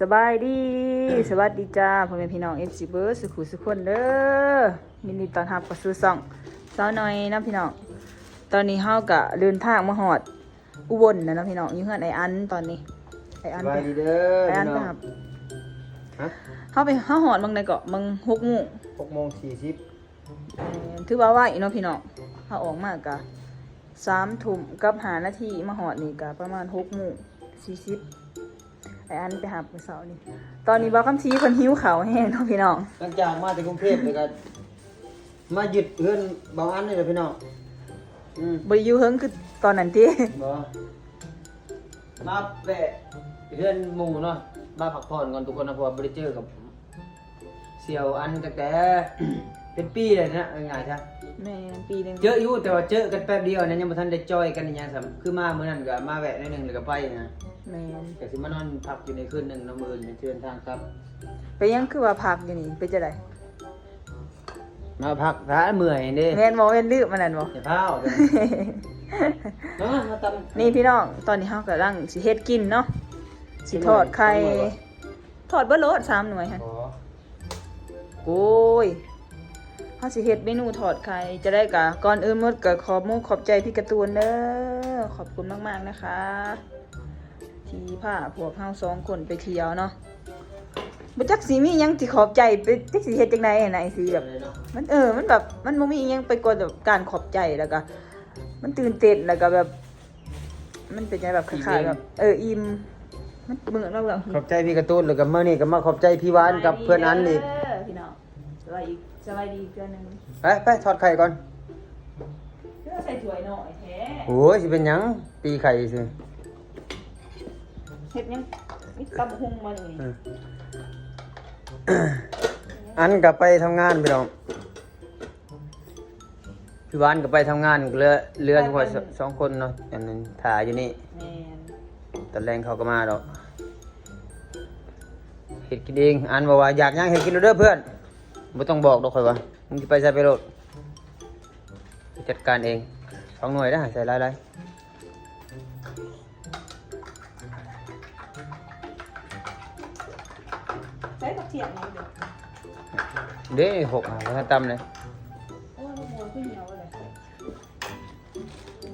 สบายดี สวัสดีจ้าพ่อแม่พี่น้องเอฟซีเบิร์ดสุขุสุขคนเด้อยินดีต้อนรับกับสู่ซ่องสาวน้อยนะพี่น้อง ตอนนี้เฮากะเดินทางมาหอด อุบลนะเนาะพี่น้องอยู่เฮือนไออันตอนนี้ ไออันสไปบายดีเด้อไออันพี่ไปน้องครับฮะเฮาไปเฮาหอดบางในเกาะบางหกโมงหกโมงสี่สิบเอ่อถือว่าไหวเนาะพี่น้องเฮาออกมากะสามทุ่มกับหานาทีมาหอดนี่กะประมาณหกโมงสี่สิบ ไออันไปหาผู้สาวนี่ ตอนนี้บ่าวคำชี้เพิ่นหิวข้าวแห้งเนาะพี่น้องหลังจากมาจากกรุงเทพเลยกันมาหยุดเพื่อนเบาอันนี่เลยพี่น้องอืมบริยูเฮิงคือตอนนั้นที่ บ่มาแวะเพื่อนหมู่เนาะมาพักผ่อนก่อนทุกคนนะเพราะว่าบ่ได้เจอกับเสี่ยวอันตั้งแต่ เป็นปีเลยนะเอาง่ายๆใช่แม่นปีหนึงเจออยู่แต่ว่าเจอกันแป๊บเดียวนะยังบ่ทันได้จอยกันอหยังซ้ํคือมามื้อนั้นก็มาแวะหนิดนึงแล้วก็ไปนะ แม่นก็สิมานอนพักอยู่ในคืนหนึงเนาะมื้อนี้เชิญทางครับ ไปยังคือว่าพักอยู่นี่ไปจะไดมาพักร้านเมื่อยเด้แม่นบ่แม่นลืมมันนั่นบ่อย่าเผาเด้อเนาะมาตำนี่พี่น้องตอนนี้เฮากำลังสิเฮ็ดกินเนาะสิทอดไข่หน่วยบ่ทอดเบ่โลด3หน่วยหั่นอ๋อโอ้ยเฮาสิเฮ็ดเมนูทอดไข่จะได้กะก่อนอื่นหมดก็ขอบมุกขอบใจพี่การ์ตูนเด้อขอบคุณมากๆนะคะ ที่พาพวกเฮาสองคนไปเที่ยวเนาะบ่จักสิมีหยังสิขอบใจไปจักสิเฮ็ดจังได๋น่ะไอ้สิแบบเลยเนาะมันเออ มันแบบ มันบ่มีอิหยังไปกว่าแบบการขอบใจแล้วก็ มันตื่นเต้นแล้วก็แบบ มันเป็นยังไงแบบคล้ายๆแบบเอออิ่ม มันเบิ่งแล้วแบบขอบใจพี่การะตูนแล้วก็มื้อนี้ก็มาขอบใจพี่หวานกับเพื่อนอันอีกเด้พี่น้องสบายอีกสบายดีอีกเดือนหนึงไปไปทอดไข่ก่อนเพื่อใส่ถ้วยหน่อยแท้โอ้ยสิเป็นหยังตีไข่ซื่อ เฮ็ดหยังมีตำหุงมานี่อืมอันก็ไปทำงานพี่น้องพี่หวานก็ไปทำงานเหลือเหลือเฉพาะสองคนเนาะอันนั้นถ่ายอยู่นี่แม่นตอนแรงเขาก็มาดอกเห็ดกินเองอันบอกว่าอยากย่างเห็ดกินแล้วเด้อเพื่อนไม่ต้องบอกดอกค่อยว่ามึงจะไปใส่ไปโลดจัดการเองสองหน่วยนะใส่ไรไรใส่ผักเทียมหน่อยเด้อเด้หกอะแล้วตำเลยโอ้ยมันบวขึ้นเหนียวเลย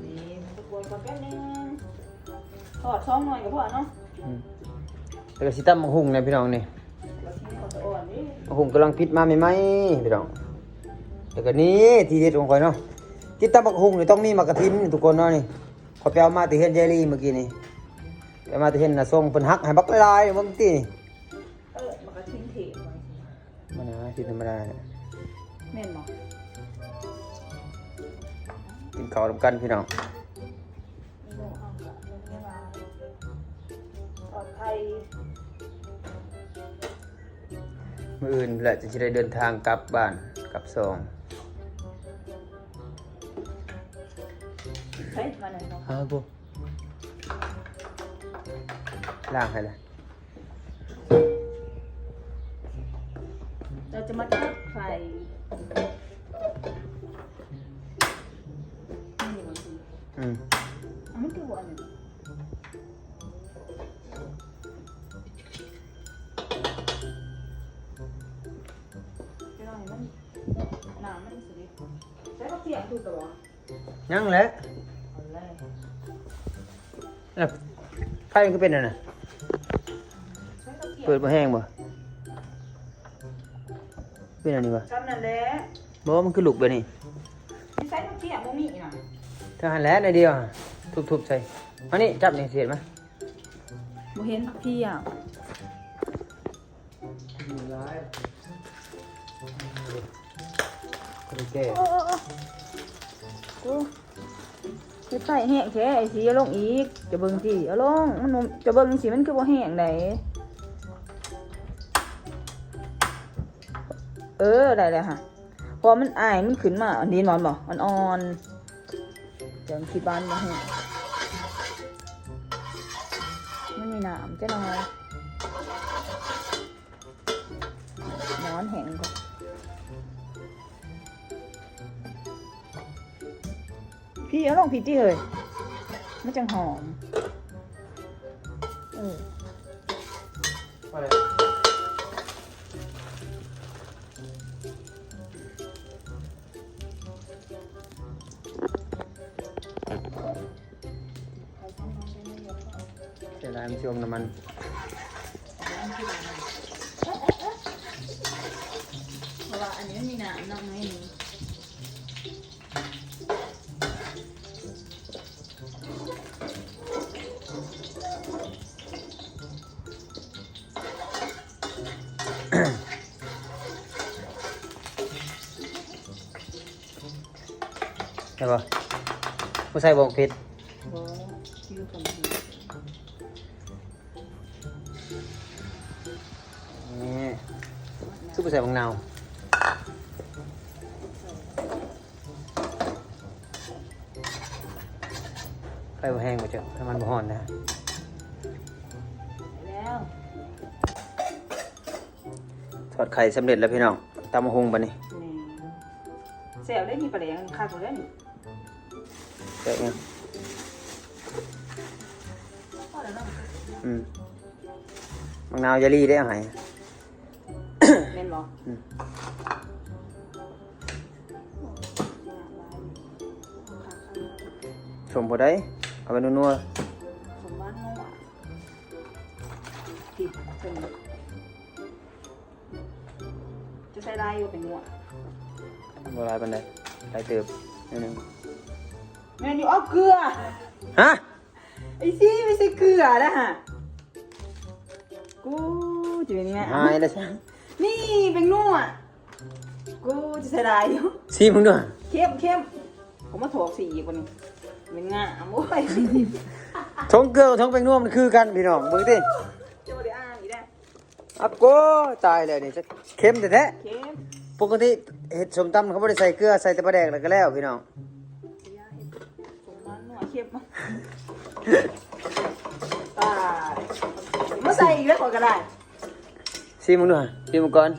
นี่มันจะบวก่อนแป๊บนึงทอดช่องหน่อยก็พอเนาะอืมแล้วก็สิตำมะฮุ่งเนี่ยพี่น้องนี่แล้วทีนี้เขาจะอ่อนนี่มะฮุ่งกำลังพิษมาใหม่ๆพี่น้องแล้วก็นี่ทีเด็ดของข่อยเนาะที่ตำมะฮุ่งนี่ต้องมีมะกระทินทุกคนเนาะนี่ขอยไปเอามาติเฮนเจลี่เมื่อกี้นี่ไปเอามาติเฮนน่ะส่งเพิ่นฮักให้บักลายๆบางทีนี่ มันนะที่ธรรมดาเนี่ยแม่นบ่กินข้าวร่วมกันพี่น้องมีโมเอากะเรื่องเวลาปลอดภัยมื่ออื่นแหละจะได้เดินทางกลับบ้านกลับซองใช้มาหน่อยเนาะฮะบุล่างให้เลย จะมาทอดไข่นี่บางทีอืมอะมันคือวันหนึ่งจะลองให้มันหนามันสุดใช้ผักเทียมถูกตัวยังแหละเอาเลยน่ะไฟมันก็เป็นอะไรนะใช้ผักเทียมเปิดมาแห้งบ่ เป็นอะไรวะจำนั่นแหละบอกว่ามันคือลูกแบบนี้ไม่ใช้ผักเทียมบ่มีน่ะถ้าหันแล้วในเดียวอะทุบๆใส่อันนี้จับนี่เสียดไหมบ่เห็นผักเทียมแก้โอ้โอ้โอ้โอ้เฮ็ดไฟแห้งแท้ไอ้สีเอาลงอีก จะเบิ่งสิเอาลงมันบ่จะเบิ่งสิมันคือบ่แห้งได เออได้แล้วค่ะพอมันอายมันขึ้นมาอันนี้นอนบ่อ่อนๆเดี๋ยวที่บ้านบ่แห้งมันมีน้ำจะหน่อยนอนแห้งก่อนพี่เอาลองพี่ที่เฮ้ยมันจังหอมเออ มันชมน้ำมันเพราะว่าอันนี้มันมีน้ำน้ำไม่มีใช่ปะผู้ใส่บอกผิด ไฟบ่แห้งบ่เจ้าถ้ามันบ่ฮ้อนนะแล้วทอดไข่สำเร็จแล้วพี่น้องตำมะฮุงปะนี่นี่เสียวได้มีปลาแดงข้าวหมดแล้วนี่เจ๊เนี่ยพอแล้วเนาะอืมบางนาวยาลีได้เอาใหายเล่นบออืมชมพอได้ เอาไปนัวสมบ้านโง่อะผิดเป็นจะใส่ลายอยู่เป็นงัวๆบ่หลายปานใดหลายเติบนิดนึงแม่นอยู่เอาเกลือ ฮะไอ้ซี่ไม่ใช่เกลือนะฮะกูจะเป็นยังไงหายแล้วใช่นี่เป็นงัวกูจะใส่ลายอยู่ซีมึงด้วยเข้มเข้มผมมาถอกสีอีกวันนี้ เป็นง่าโอ้ยทงเกลือกับทงแป้งนัวมันคือกันพี่น้องเบิ่งดิจะมาได้อ่านอีกแล้วอักโกตายเลยนี่จะเค็มแท้เข้มๆปกติเห็ดสมตำเขาบ่ได้ใส่เกลือใส่แต่ปลาแดกแล้วก็แล้วพี่น้องยาเห็ดผมมันหนัวเข้มมากตายมาใส่อีกแล้วก่อนก็ได้ซีมึงด้วยซีมึงก่อน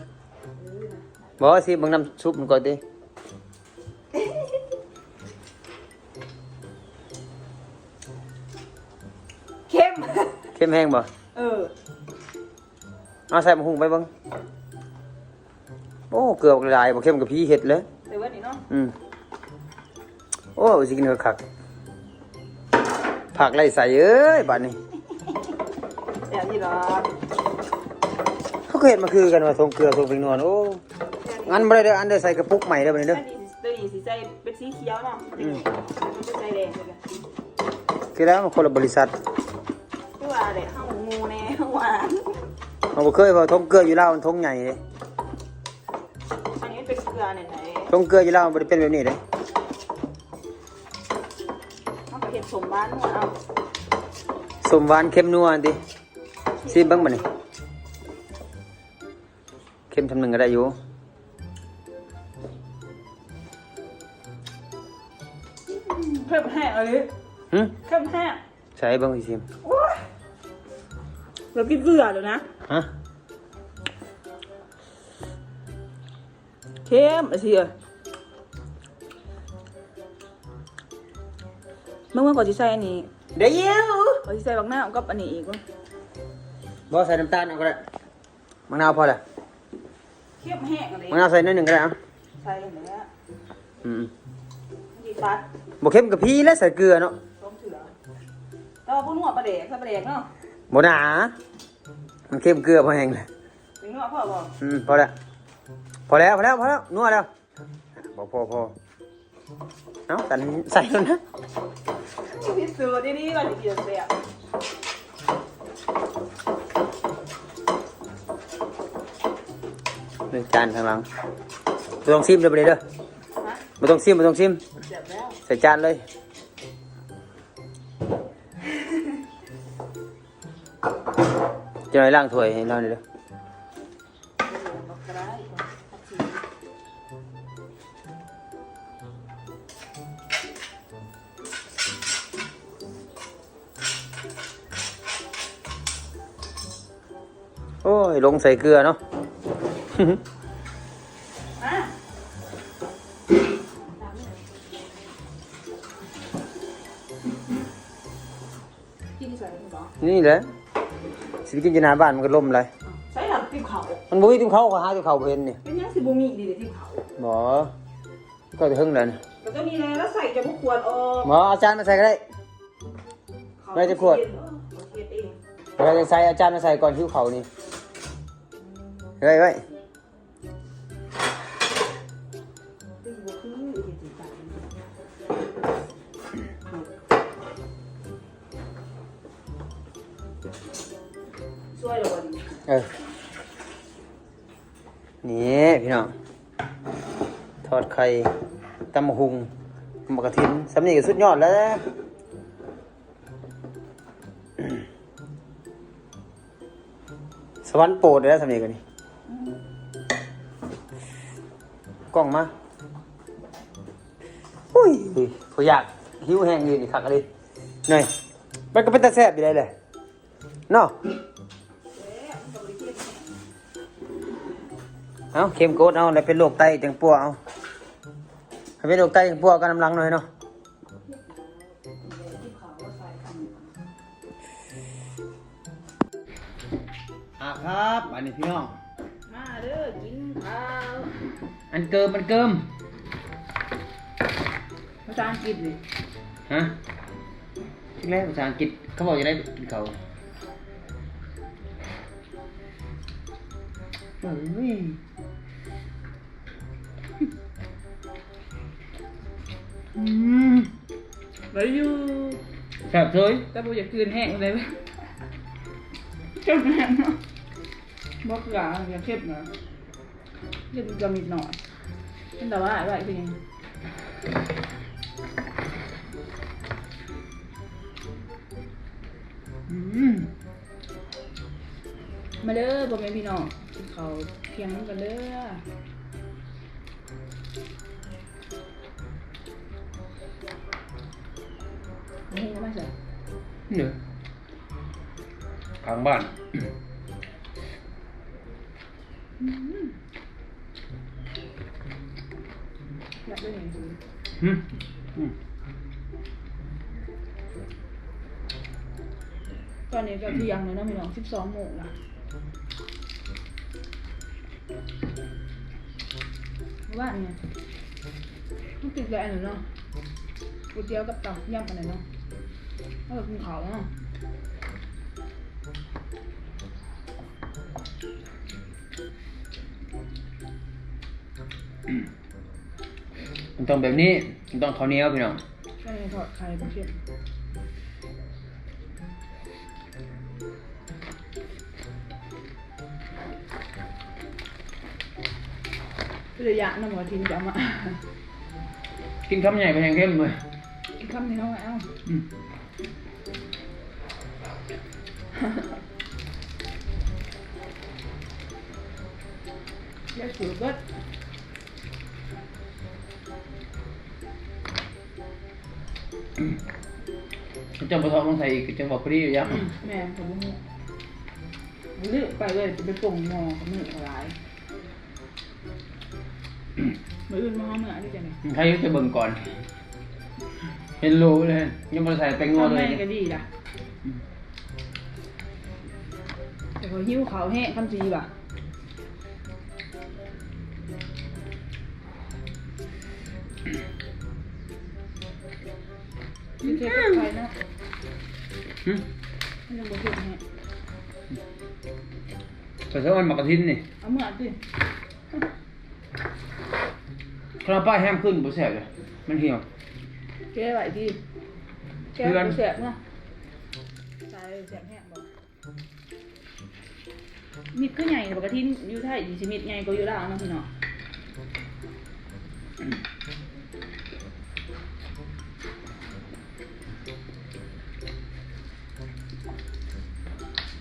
บอกว่าซีมึงน้ำซุปมึงก่อนดิ เค็มแห้งบ่เออเอาใส่มะฮุงไปเบิ่งโอ้เกลือบักหลายบ่เค็มกับพี่เห็ดเลยแต่ว่านี่เนาะอืมโอ้สิกินเนื้อคักผักไรใส่เอ้ยบัดนี้แต่นี่เหรอเขาก็เห็นมาคือกันว่าทงเกลือทงเป็นนวลโอ้งั้นบ่ได้เด้ออันเด้อใส่กระปุกใหม่เด้อบัดนี้เด้เด้ออตัวนี้สีใจเป็นสีเขียวเนาะอืมมันจะใจแดงเลยกันคือแล้วมันคนละบริษัท เราบ่เคยว่าทงเกลืออยู่ลาวมันทงใหญ่เด้อันนี้เป็นเกลือไหนไหนทงเกลืออยู่ลาวมันบ่ได้เป็นแบบนี้เด้มันก็เห็ดสมบ้านหัวเอาสมหวานเค็มนัวติซิมเบิ่งบัดนี้เค็มทำหนึงก็ได้อยู่เพิ่มแห้งอะไรหึเพิ่มแห้งใส่เบิ่งสิซิม โอ้ย เรากินเกลือเดี๋ยวนะฮะเข้มอะไรสิเอ่ยเมื่อเมื่อก่อนจะใส่อันนี้เดี๋ยวก่อนจะใส่บางหน้ากับอันนี้อีกวะบ่ใส่น้ำตาลเอาก็ได้มะนาวพอละเข้มแห้งอะไรมะนาวใส่นิดหนึงก็ได้อะใส่เนื้ออืมยีตัดๆบ่เค็มกับพี่แล้วใส่เกลือเนาะต้มเถื่อแต่ว่าพวกนัวปลาเด็กใส่ปลาเด็กเนาะ บ่หนามันเค็มเกลือพอแห้งเลยเป็นนัวพ่อบอกอืมพอแล้วพอแล้วพอแล้วพอแล้วนัวแล้วพอพอพอเอากันใส่แล้วนะพิสูจน์ดีๆก่อนจะกินเสียหนึ่งจานข้างหลังไม่ต้องซิมเด้อไปเลยเด้อฮะไม่ต้องซิมไม่ต้องซิมเจ็บแล้วใส่จานเลย จะหน่อยล้างถ้วยให้เราหน่อยเด้อโอ้ย ลงใส่เกลือเนาะ นี่แหละ สิไปกินอยู่หน้าบ้านมันก็ล่มเลยใส่หลับติวเขามันบ่มีติ้วเขาก็หาติ้วเขาบ่เห็นนี่เป็นยังสิบ่มีดีเด้ติวเขาหมอก็จะหึงแล้วนี่ก็จะมีแล้วใส่จะบุกขวดออกหมอเอาจารย์มาใส่ก็ได้ไม่จะขวดเออเฮ็ดเองเราจะใส่อาจารย์มาใส่ก่อนหิ้วเขานี่ไว้ไว้ นี่พี่น้องทอดไข่ตำมะฮุงมกกระถินสำนีก็สุดยอดแล้ว สวรรค์โปรดเลยนะสำนีกันนี่กล้องมาอุ้ยผู้อยากหิวแห้งอยู่นี่คักเลยหน่อยมันก็เป็นตาแซ่บอยู่ได้เลยเนาะ เอาเข็มโกดเอาแล้วเป็นโรคไตจังปัวเอาให้เป็นโรคไตจังปัวกันน้ำลังหน่อยเนาะอะครับอันนี้พี่น้อง มาเด้อกินข้าวอันเกิมอันเกิมภาษาอังกฤษดิฮะที่แรกภาษาอังกฤษเขาบอกจะได้กินเขาโอ้ย อืมแล้วอยู่แซ่บเลยแต่บ่อยากคืนแห้งเลยเว้ยเจ้าแม่เนาะบ่กล้าอย่าเข้มนะเล่นกระมิดหน่อยเป็นแต่ว่าอะไรเป็นยังอืมมาเด้อพ่อแม่พี่น้องกินข้าวเที่ยงกันเด้อ เนอะทางบ้านอยากได้ยังไงอืมอืมตอนนี้ก็เที่ยงแล้วเนาะพี่น้องสิบสองโมงละว่าเนี่ยมันติดแรงหนูเนาะก๋วยเตี๋ยวกับตับย่ำกันเลยเนาะ แล้วก็กินข้าวเนาะมันต้องแบบนี้มันต้องข้าวเหนียวพี่น้องก็เลยทอดไข่ไปเชื่อมก็เลยอยากน้ำหัวทินจะเอามา กินคำใหญ่ไปแห้งเข้มเลยอีกคำหนึงเอาไว้เอาอืมเดี๋ยวสูตร เบิดจังบะทองลงใส่อีกจังบอกพอดีอยู่ยังแม่ผมบ่ฮู้เลือกไปเลยจะไปปรุงหม้อกับมือหลายมืออื่นมาห้องเมื่อนี่จะไหนใครจะเบิ่งก่อน เห็นรู้เลยยังมาใส่แป้งนัวเลยทำแม่ก็ดีล่ะแต่ พอหิ้วเขาวแห้งคำจีบ่ะกินเค้กกับไข่เนะหึมันยังบ่เผ็ดแฮะแต่ถ้ามันหมักกระทินนี่เอาเมื่อสิคราป้ายแฮมขึ้นบ่แซ่บเลยมันเหี่ยวแก้ไว้ดิแก้เสือนบ่แสบเนาะใส่แสบแห้ง มิดคือใหญ่ปกติอยู่ไทยสิมิดใหญ่กว่าอยู่ลาวเนาะพี่น้อง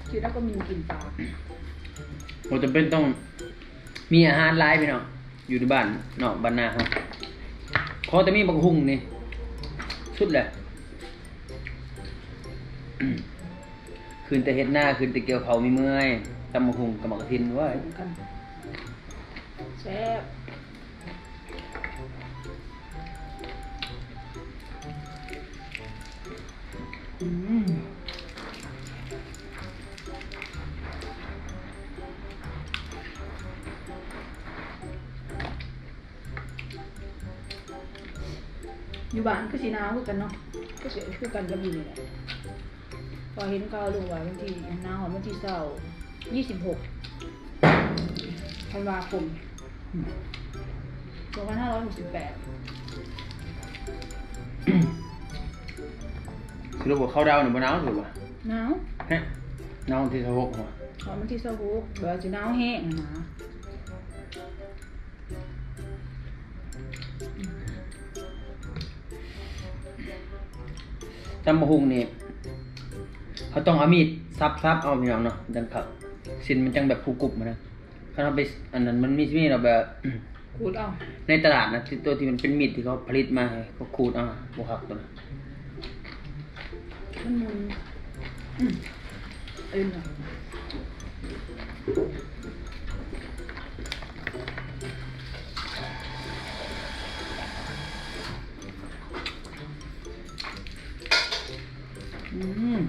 คือแล้วก็มีกินปลาผมจะเป็นต้องมีอาหารหลายพี่น้องอยู่ในบ้านเนอกบ้านนาครับขอแต่มีบักหุ่งนี่สุดแหละคืนแต่เฮ็ดหน้าคืนแต่เกี่ยวเขามีเมื่อย จำมะฮุงตำมะกระทินว่าแซ่บอืมอยู่บ้านก็สีน้ำคือกันเนาะก็เสียคือกันกับอยู่นี่แหละพอเห็นเขาลูกว่าบางทีน้าหอมบางทีเศร้า ยี่สิบหกธันวาคมสองพันห้าร้อยหกสิบแปดสรุปว่าเข้าดาวเนี่ยบ่หนาวสุดว่ะหนาวฮะหนาวที่สะหกว่ะตอนวันที่เสาร์หกเดี๋ยวจะหนาวแห้งนะตำบักหุ่งนี่เขาต้องเอามีดซับซับเอาพี่น้องเนาะจังผัก สินมันจังแบบผูกรุบมานะถ้าเราไปอันนั้นมันมีมีดเราแบบขูดเอาในตลาดนะที่ตัวที่มันเป็นมีดที่เขาผลิตมาให้เขาขูดเอาบุคักตัวนะมันมุนอืมเอ็นอะอืม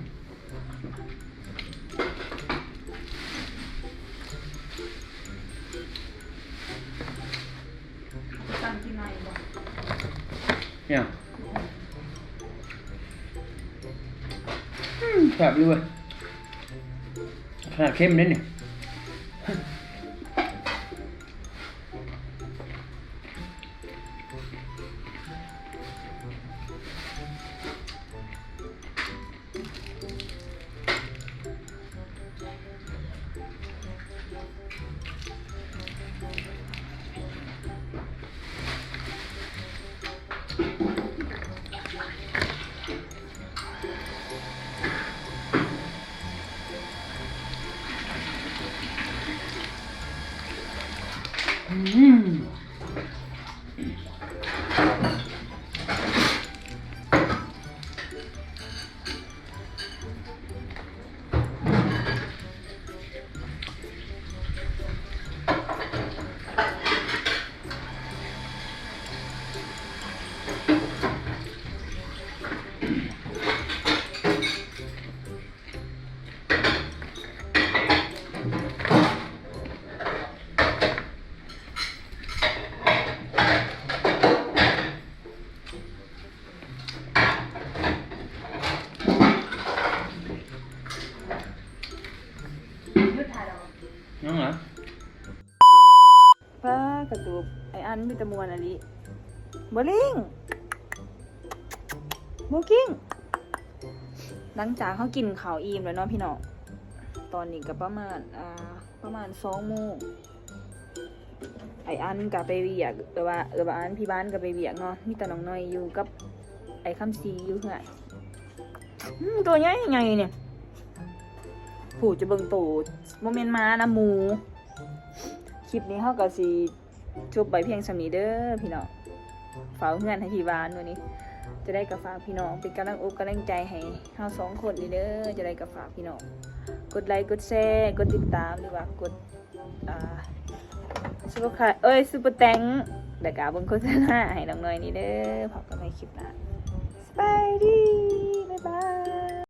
เนี่ยแซ่บอยู่เว้ยขนาดเข้มเลยเนี่ย อลิงโมกิ้งหลังจากเขากินข้าวอิ่มแล้วเนาะพี่น้องตอนนี้ก็ประมาณอ่าประมาณสองโมงไออันกับไปเวียกหรือว่าเออว่าอันพี่บ้านกับไปเวียกเนาะมีแต่น้องน้อยอยู่กับไอคำซีอยู่เหื่อยตัวใหญ่ยังไงเนี่ยผูจะเบิ่งโตโมเมนต์มานะหมู คลิปนี้เฮาก็สิจบไปเพียงสำนี้เด้อพี่น้อง ฝากเงินให้พี่วานวันนี้ จะได้กับฝากพี่น้องเป็นกำลังอกกำลังใจให้เฮาสองคนนี่เด้อจะได้กับฝากพี่น้อง กดไลค์กดแชร์กดติดตามหรือว่ากดอ่าซุปเปอร์คาเอ้ยซุปเปอร์แตงแล้วกาบนโฆษณาให้น้องหน่อยนี่เด้อพบกันใหม่คลิปหน้าสบายดีบ๊ายบาย